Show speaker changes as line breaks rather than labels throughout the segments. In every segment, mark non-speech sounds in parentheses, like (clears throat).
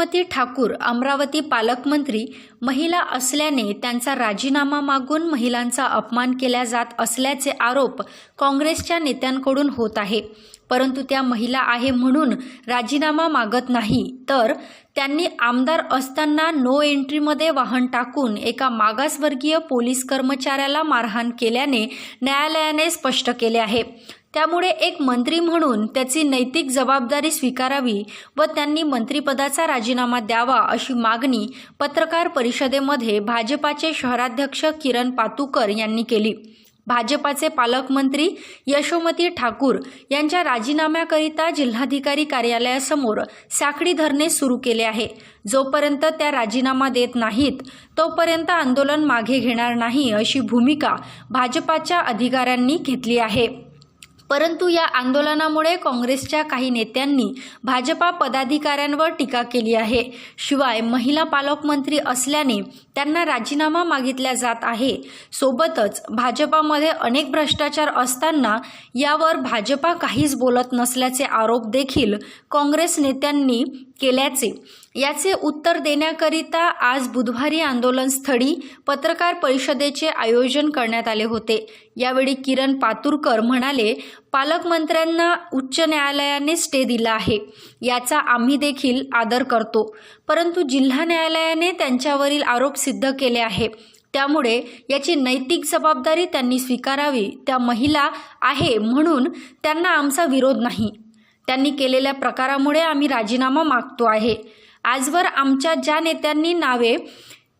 यशोमती ठाकूर अमरावती पालकमंत्री महिला असल्याने त्यांचा राजीनामा मागून महिलांचा अपमान केला जात असल्याचे आरोप काँग्रेसच्या नेत्यांकडून होत आहे. परंतु त्या महिला आहे म्हणून राजीनामा मागत नाही. तर त्यांनी आमदार असताना नो एंट्रीमध्ये वाहन टाकून एका मागासवर्गीय पोलीस कर्मचाऱ्याला मारहाण केल्याने न्यायालयाने स्पष्ट केले आहे. त्यामुळे एक मंत्री म्हणून त्याची नैतिक जबाबदारी स्वीकारावी व त्यांनी मंत्रिपदाचा राजीनामा द्यावा अशी मागणी पत्रकार परिषदेमध्ये भाजपाचे शहराध्यक्ष किरण पातुकर यांनी केली. भाजपाचे पालकमंत्री यशोमती ठाकूर यांच्या राजीनाम्याकरिता जिल्हाधिकारी कार्यालयासमोर साखळी धरणे सुरू केले आहे. जोपर्यंत त्या राजीनामा देत नाहीत तोपर्यंत आंदोलन मागे घेणार नाही अशी भूमिका भाजपाच्या अधिकाऱ्यांनी घेतली आहे. परंतु या आंदोलनामुळे काँग्रेसच्या काही नेत्यांनी भाजपा पदाधिकाऱ्यांवर टीका केली आहे. शिवाय महिला पालकमंत्री असल्याने त्यांना राजीनामा मागितला जात आहे. सोबतच भाजपामध्ये अनेक भ्रष्टाचार असताना यावर भाजपा काहीच बोलत नसल्याचे आरोप देखील काँग्रेस नेत्यांनी केल्याचे. याचे उत्तर देण्याकरिता आज बुधवारी आंदोलनस्थळी पत्रकार परिषदेचे आयोजन करण्यात आले होते. यावेळी किरण पातुरकर म्हणाले पालकमंत्र्यांना उच्च न्यायालयाने स्टे दिला आहे. याचा आम्ही देखील आदर करतो. परंतु जिल्हा न्यायालयाने त्यांच्यावरील आरोप सिद्ध केले आहे. त्यामुळे याची नैतिक जबाबदारी त्यांनी स्वीकारावी. त्या महिला आहे म्हणून त्यांना आमचा विरोध नाही. त्यांनी केलेल्या प्रकारामुळे आम्ही राजीनामा मागतो आहे. आजवर आमच्या ज्या नेत्यांनी नावे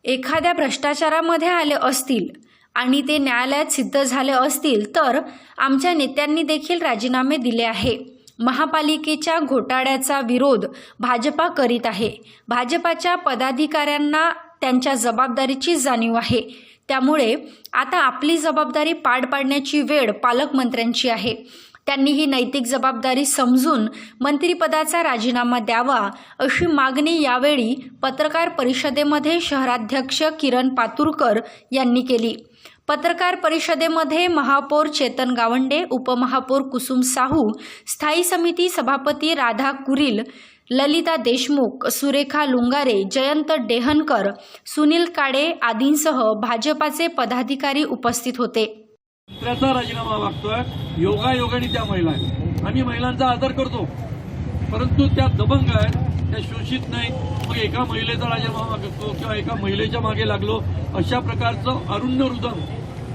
एखाद्या भ्रष्टाचारामध्ये आले असतील आणि ते न्यायालयात सिद्ध झाले असतील तर आमच्या नेत्यांनी देखील राजीनामे दिले आहे. महापालिकेच्या घोटाळ्याचा विरोध भाजपा करीत आहे. भाजपाच्या पदाधिकाऱ्यांना त्यांच्या जबाबदारीची जाणीव आहे. त्यामुळे आता आपली जबाबदारी पार पाडण्याची वेळ पालकमंत्र्यांची आहे. त्यांनी ही नैतिक जबाबदारी समजून मंत्रिपदाचा राजीनामा द्यावा अशी मागणी यावेळी पत्रकार परिषदेमध्ये शहराध्यक्ष किरण पातुरकर यांनी केली. पत्रकार परिषदेमध्ये महापौर चेतन गावंडे उपमहापौर कुसुम साहू स्थायी समिती सभापती राधा कुरील ललिता देशमुख सुरेखा लुंगारे जयंत डेहनकर सुनील काडे आदींसह भाजपाचे पदाधिकारी उपस्थित होते.
त्याचा राजीनामा मागतोय. योगा योगाने त्या महिला आहेत. आम्ही महिलांचा आदर करतो. परंतु त्या दबंग आहेत. त्या शोषित नाही मग एका महिलेचा राजीनामा मागतो किंवा एका महिलेच्या मागे लागलो अशा प्रकारचं अरुण्य रुदन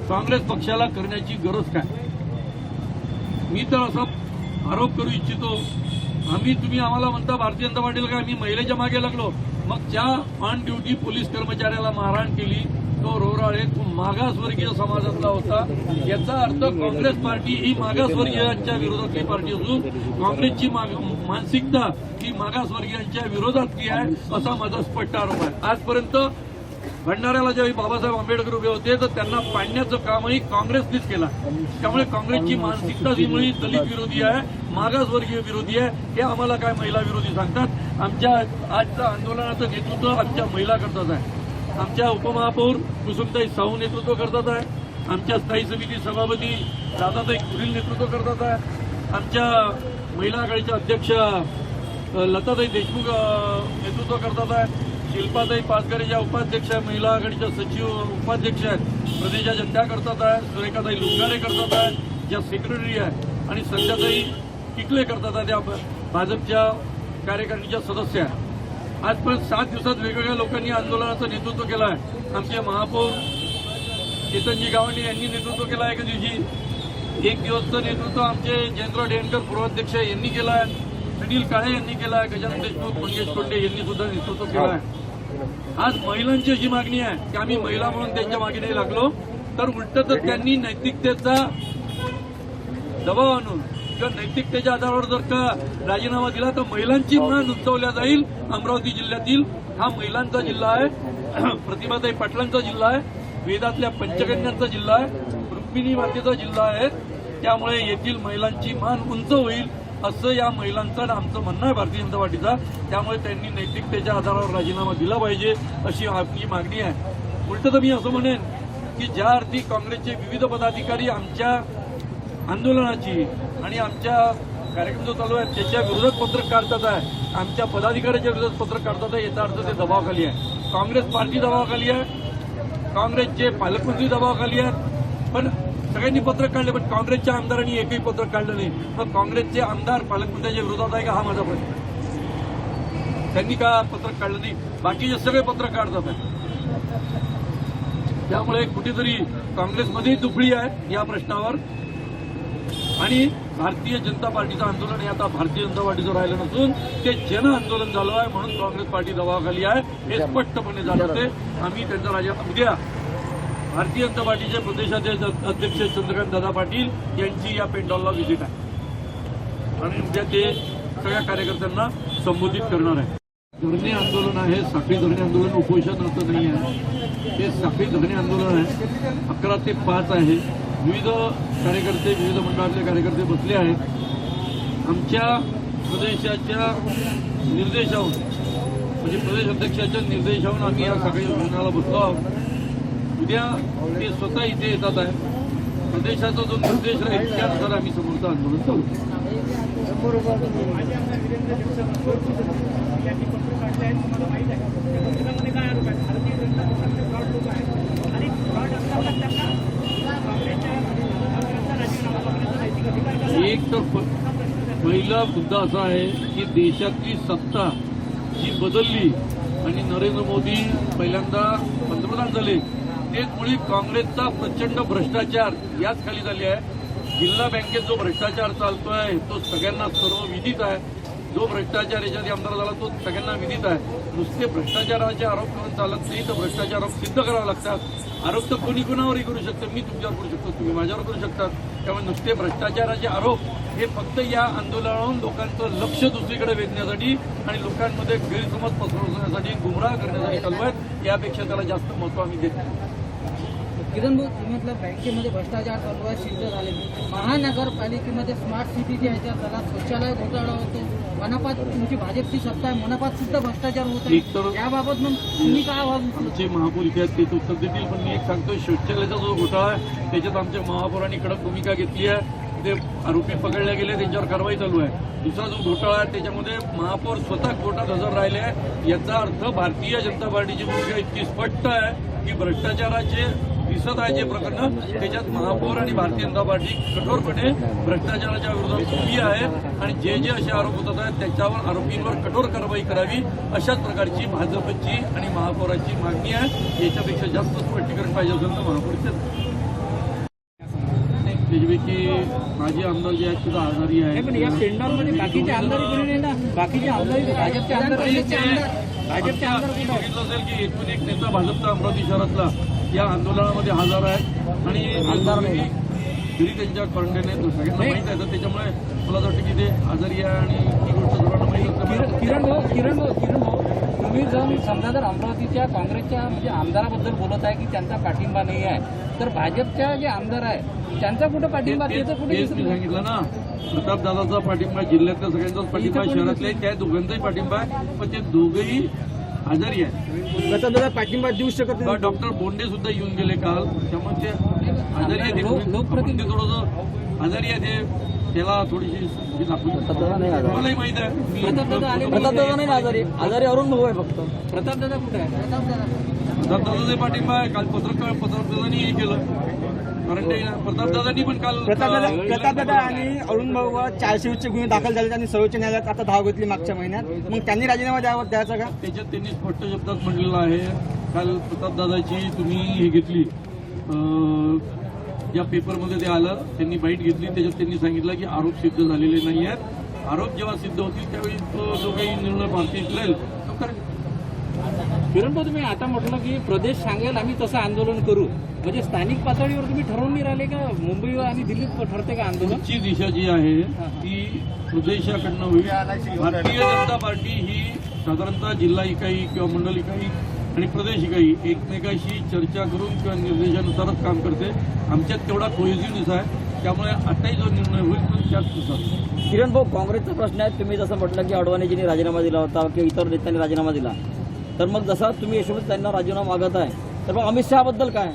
काँग्रेस पक्षाला करण्याची गरज काय? मी तर असा आरोप करू इच्छितो आम्ही तुम्ही आम्हाला म्हणता भारतीय जनता पार्टीला काय आम्ही महिलेच्या मागे लागलो. मग ज्या ऑन ड्युटी पोलीस कर्मचाऱ्याला मारहाण केली. तो रोराळे खूप मागासवर्गीय समाजातला होता. याचा अर्थ काँग्रेस पार्टी ही मागासवर्गीयांच्या विरोधातली पार्टी असून काँग्रेसची माग- मानसिकता ही मागासवर्गीयांच्या विरोधातली आहे असा माझा स्पष्ट आरोप आहे. आजपर्यंत भंडाऱ्याला ज्यावेळी बाबासाहेब आंबेडकर उभे होते तर त्यांना पाडण्याचं कामही काँग्रेसनीच केला. त्यामुळे काँग्रेसची मानसिकता ही मुळी दलित विरोधी आहे मागासवर्गीय विरोधी आहे हे आम्हाला काय महिला विरोधी सांगतात? आमच्या आजचं आंदोलनाचं नेतृत्व आमच्या महिला करतात आहे. आमच्या उपमहापौर कुसुमताई साहू नेतृत्व करतात आहे. आमच्या स्थायी समिती सभापती दादाताई कुरील नेतृत्व करतात आहे. आमच्या महिला आघाडीच्या अध्यक्ष लताताई देशमुख नेतृत्व करतात आहे. शिल्पाताई पाचकरे ज्या उपाध्यक्ष आहे महिला आघाडीच्या सचिव उपाध्यक्ष आहेत प्रदेशाच्या त्या करतात आहे. सुरेखाताई लुंगारे करतात आहे ज्या सेक्रेटरी आहे आणि संध्याताई किकले करतात आहे त्या भाजपच्या कार्यकारिणीच्या सदस्य आहेत. आज पण सात दिवसात वेगवेगळ्या लोकांनी आंदोलनाचं नेतृत्व केलं आहे. आमचे महापौर चेतनजी गावंडे यांनी नेतृत्व केलं आहे एका दिवशी एक दिवसचं नेतृत्व आमचे जयंतराव डेणकर पूर्वाध्यक्ष यांनी केलं आहे. सुनील काळे यांनी केलं आहे. गजानन देशमुख मंगेश कोंडे यांनी सुद्धा नेतृत्व केलं आहे. आज महिलांची अशी मागणी आहे की आम्ही महिला म्हणून त्यांच्या मागे नाही लागलो. तर उलट तर त्यांनी नैतिकतेचा दबाव आणून किंवा नैतिकतेच्या आधारावर जर का राजीनामा दिला तर महिलांची मान उंचवल्या जाईल अमरावती जिल्ह्यातील. हा महिलांचा जिल्हा आहे. (clears throat) प्रतिभाताई पाटलांचा जिल्हा आहे. वेदातल्या पंचकन्यांचा जिल्हा आहे. रुक्मिणी मातेचा जिल्हा आहे. त्यामुळे येथील महिलांची मान उंच होईल असं या महिलांचं आमचं म्हणणं आहे भारतीय जनता पार्टीचा. त्यामुळे त्यांनी नैतिकतेच्या आधारावर राजीनामा दिला पाहिजे अशी आपली मागणी आहे. उलट तर मी असं म्हणेन की ज्या अर्थी काँग्रेसचे विविध पदाधिकारी आमच्या आंदोलनाची आणि आमच्या कार्यक्रम जो चालू आहे त्याच्या विरोधात पत्रक काढतात आहे. आमच्या पदाधिकाऱ्याच्या विरोधात पत्रक काढतात आहे याचा अर्थ ते दबावाखाली आहे. काँग्रेस पार्टी दबावाखाली आहे. काँग्रेसचे पालकमंत्री दबावाखाली आहेत. पण सगळ्यांनी पत्रक काढले पण काँग्रेसच्या आमदारांनी एकही पत्रक काढलं नाही. मग काँग्रेसचे आमदार पालकमंत्र्यांच्या विरोधात आहे का? हा माझा प्रश्न आहे. त्यांनी का पत्रक काढलं नाही? बाकीचे सगळे पत्रक काढतात आहे. त्यामुळे कुठेतरी काँग्रेसमध्येही दुफळी आहे या प्रश्नावर. आणि भारतीय जनता पार्टीचं आंदोलन हे आता भारतीय जनता पार्टीचं राहिलं नसून ते जन आंदोलन झालं आहे म्हणून काँग्रेस पार्टी दबावाखाली आहे. हे स्पष्टपणे जाणवते आम्ही त्यांचा राजा उद्या भारतीय जनता पार्टीचे प्रदेशाध्यक्ष अध्यक्ष चंद्रकांत दादा पाटील यांची या पेंडॉलला व्हिजिट आहे. आणि उद्या ते सगळ्या कार्यकर्त्यांना संबोधित करणार आहे धरणे आंदोलन आहे. साखळी धरणे आंदोलन उपोषण असं नाही आहे. हे साखळी धरणे आंदोलन आहे. अकरा ते पाच आहे. विविध कार्यकर्ते विविध मंडळातले कार्यकर्ते बसले आहेत. आमच्या प्रदेशाच्या निर्देशाहून म्हणजे प्रदेश अध्यक्षाच्या निर्देशाहून आम्ही या सगळ्या मंडळाला बसलो आहोत. उद्या ते स्वतः इथे येतात आहे. प्रदेशाचा जो निर्देश राहील त्यानुसार आम्ही समोरचं आंदोलन करू. एक तर पहिला मुद्दा असा आहे की देशातली सत्ता जी बदलली आणि नरेंद्र मोदी पहिल्यांदा पंतप्रधान झाले तेच काँग्रेसचा प्रचंड भ्रष्टाचार याच खाली झाली आहे. जिल्हा बँकेत जो भ्रष्टाचार चालतोय तो सगळ्यांना सर्व विदित आहे. जो भ्रष्टाचार याच्यात आमदार झाला तो सगळ्यांना विदित आहे. नुसते भ्रष्टाचाराचे आरोप करून चालत नाही तर भ्रष्टाचार आरोप सिद्ध करावे लागतात. आरोप तर कोणी कुणावरही करू शकतं मी तुमच्यावर करू शकतो तुम्ही माझ्यावर करू शकतात. त्यामुळे नुसते भ्रष्टाचाराचे आरोप हे फक्त या आंदोलनावरून लोकांचं लक्ष दुसरीकडे वेधण्यासाठी आणि लोकांमध्ये गैरसमज पसरवण्यासाठी गुमराह करण्यासाठी चालू आहेत. यापेक्षा त्याला जास्त महत्त्व आम्ही देत नाही.
किरण भाऊ तुम्ही म्हटलं बँकेमध्ये भ्रष्टाचार चालू आहे सिद्ध झाले महानगरपालिकेमध्ये स्मार्ट सिटीच्या ह्याच्यात झाला शौचालय घोटाळा होतो मनापात तुमची भाजपची सत्ता आहे मनापात सुद्धा भ्रष्टाचार होत आहे. याबाबत मग तुम्ही काय आवाज?
आमचे महापौर इथे आहेत ते तर उत्तर देतील पण मी एक सांगतो शौचालयाचा जो घोटाळा आहे त्याच्यात आमच्या महापौरांनी कडक भूमिका घेतली आहे. ते आरोपी पकडले गेले त्यांच्यावर कारवाई चालू आहे. दुसरा जो घोटाळा आहे त्याच्यामध्ये महापौर स्वतः कोर्टात हजर राहिले आहे याचा अर्थ भारतीय जनता पार्टीची भूमिका इतकी स्पष्ट आहे की भ्रष्टाचाराचे दिसत आहे जे प्रकरण. त्याच्यात महापौर आणि भारतीय जनता पार्टी कठोरपणे भ्रष्टाचाराच्या विरोधात उभी आहे आणि जे जे असे आरोप होतात आहेत त्याच्यावर आरोपींवर कठोर कारवाई करावी अशाच प्रकारची भाजपची आणि महापौराची मागणी आहे. याच्यापेक्षा जास्त स्पष्टीकरण पाहिजे असेल तर महापौरचे त्याच्यापैकी माझे आमदार जे आहेत सुद्धा आजारी
नाही, पण या
आहेत
पेंडॉलमध्ये बाकीचे आमदार कोणी नाही ना बाकीचे आमदार भाजपचे आमदार भाजपचे?
बघितलं असेल की एकूण एक नेता भाजपचा अमरावती शहरातला. या आंदोलनामध्ये हजर आहे आणि आमदार घरी त्यांच्या क्वारंटाईन आहेत सगळ्यांना माहीत आहे. तर त्याच्यामुळे मला असं वाटतं की ते आजारी आहे आणि ही गोष्ट सर्वांना माहीत
किरण भाऊ किरण भाऊ किरण भाऊ तुम्ही जर समजा जर अमरावतीच्या काँग्रेसच्या म्हणजे आमदाराबद्दल बोलत आहे की त्यांचा पाठिंबा नाही आहे तर भाजपच्या जे आमदार आहे त्यांचा कुठं पाठिंबा? त्याचं कुठे
सांगितलं ना. प्रताप दादाचा पाठिंबा जिल्ह्यातल्या सगळ्यांचाच पाठिंबा आहे, शहरातल्या त्या दोघांचाही पाठिंबा आहे. पण ते दोघंही आजारी आहे.
पाठिंबा देऊ शकत
बा डॉक्टर बोंडे सुद्धा येऊन गेले काल. त्यामुळे ते आजारी आहे
लोकप्रतिनिधी-
थोडंसं आजारी आहे ते. त्याला थोडीशी मलाही माहीत आहे. मी-
प्रताप दादा आले
प्रताप दादा नाही आजारी. आजारी अरुण भाऊ आहे फक्त.
प्रताप दादा कुठे आहे?
प्रताप दादाचे पाठिंबा आहे. काल पत्रकार दादांनी हे केलं. क्वारंटाईन प्रताप दादांनी पण काल
प्रतापदादा आणि अरुण भाऊ चारशे वीसचे गुन्हे दाखल झाले त्यांनी सर्वोच्च न्यायालयात आता धाव घेतली मागच्या महिन्यात. मग त्यांनी राजीनामा द्यावा द्यायचा का?
त्याच्यात त्यांनी स्पष्ट शब्दात म्हणलेलं आहे काल प्रताप दादाची तुम्ही हे घेतली. ज्या पेपरमध्ये ते आलं त्यांनी बाईट घेतली. त्याच्यात त्यांनी सांगितलं की आरोप सिद्ध झालेले नाही आहेत आरोप जेव्हा सिद्ध होतील त्यावेळी तो जो काही निर्णय भारतीय तो
किरण भाऊ तुम्ही आता म्हटलं की प्रदेश सांगेल आम्ही तसं आंदोलन करू. म्हणजे स्थानिक पातळीवर तुम्ही ठरवून नाही राहिले का? मुंबई आणि दिल्लीत ठरते का आंदोलन?
पुढची दिशा जी आहे ती प्रदेशाकडनं होईल. भारतीय जनता पार्टी ही साधारणतः जिल्हा इकाई किंवा मंडल इकाई आणि प्रदेश इकाई एकमेकाशी चर्चा करून किंवा निर्देशानुसारच काम करते. आमच्यात तेवढा कोहेजिव्हनेस आहे. त्यामुळे आताही जो निर्णय होईल तो त्याचनुसार
किरण भाऊ काँग्रेसचा प्रश्न आहे. तुम्ही जसं म्हटलं की अडवाणीजींनी राजीनामा दिला होता किंवा इतर नेत्यांनी राजीनामा दिला. तर मग जसा तुम्ही यशवंत त्यांना राजीनामा मागत आहे तर मग अमित शहाबद्दल काय?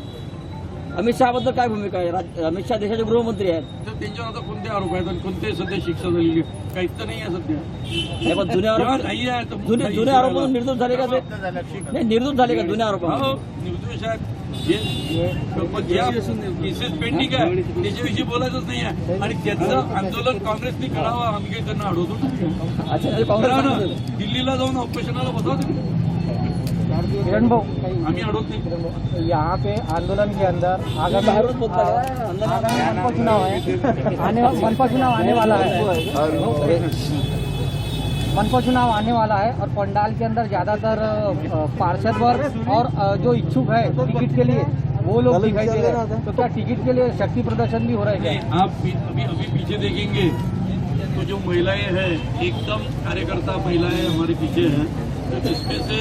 अमित शहाबद्दल काय भूमिका आहे? अमित शहा देशाचे गृहमंत्री आहेत.
तर त्यांच्यावर आता कोणते आरोप आहेत आणि कोणते सध्या शिक्षा झालेली आहे काहीच तर नाही आहे सध्या.
नाही, पण जुने
जेव्हा
आरोप
नाही आहे तर
जुने
काही
जुने आरोप. निर्दोष झाले का ते? नाही निर्दोष झाले का जुने आरोप?
हो निर्दोष आहेत जे पण ज्या केसेस पेंडिंग आहे. त्याच्याविषयी बोलायचंच नाही आहे. आणि त्याचं आंदोलन काँग्रेसने करावं आम्ही काही त्यांना अडवतो.
अच्छा काँग्रेस
दिल्लीला जाऊन ऑपरेशनाला बसवा तुम्ही.
किरण भाऊ यहाँ पे आंदोलन के अंदर आगामी मनपा चुनाव है आने मनपा चुनाव आने वाला है। मनपा चुनाव आने वाला है और पंडाल के अंदर ज़्यादातर पार्षद वर्ग और जो इच्छुक है टिकट के लिए वो लोग दिखाई दे रहे हैं। तो क्या टिकट के लिए शक्ति प्रदर्शन भी हो रहा है क्या?
आप अभी अभी पीछे देखेंगे। तो जो महिलाएँ हैं एकदम कार्यकर्ता महिलाएँ हमारे पीछे हैं। इसमें से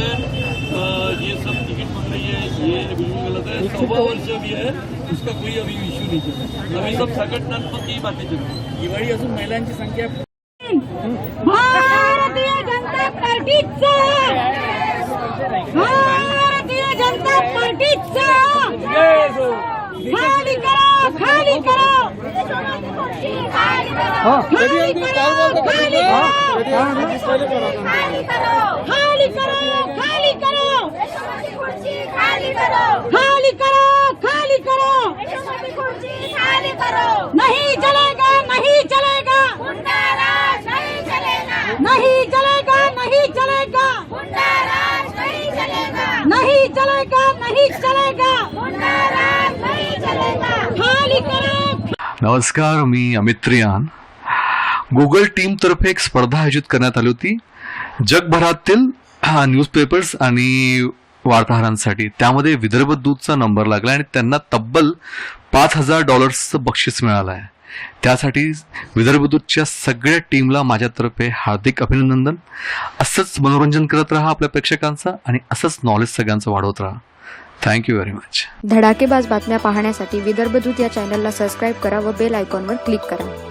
ये सब टिकट बन रही है ये बिल्कुल गलत है सवा वर्ष अभी है उसका कोई अभी इश्यू नहीं चल। अभी सब संघटनात्मक ही बातें चल रही हैं।
दिवाळी असून महिलांची संख्या
भारतीय जनता पार्टीचा भारतीय जनता पार्टीचा खाली करा खाली करा। खाली करो खाली करो खाली करो खाली करो खाली करो खाली करो खाली करो। खाली करो। खाली करो नहीं चलेगा नहीं चलेगा। नहीं चलेगा। नहीं चलेगा नहीं चलेगा। नहीं चलेगा। नहीं चलेगा नहीं चलेगा। नहीं चलेगा। खाली करो।
नमस्कार मी अमित त्रियान गुगल टीमतर्फे एक स्पर्धा आयोजित करण्यात आली होती. जगभरातील न्यूजपेपर्स आणि वार्ताहरांसाठी. त्यामध्ये विदर्भ दूतचा नंबर लागला आणि त्यांना तब्बल पाच हजार डॉलर्सचं बक्षीस मिळालं आहे. त्यासाठी विदर्भ दूतच्या सगळ्या टीमला माझ्यातर्फे हार्दिक अभिनंदन. असंच मनोरंजन करत राहा आपल्या प्रेक्षकांचं आणि असंच नॉलेज सगळ्यांचं वाढवत राहा. थँक्यू व्हेरी मच
धडाकेबाज बातम्या पाहण्यासाठी विदर्भ दूत या चॅनलला सबस्क्राईब करा व बेल आयकॉनवर क्लिक करा.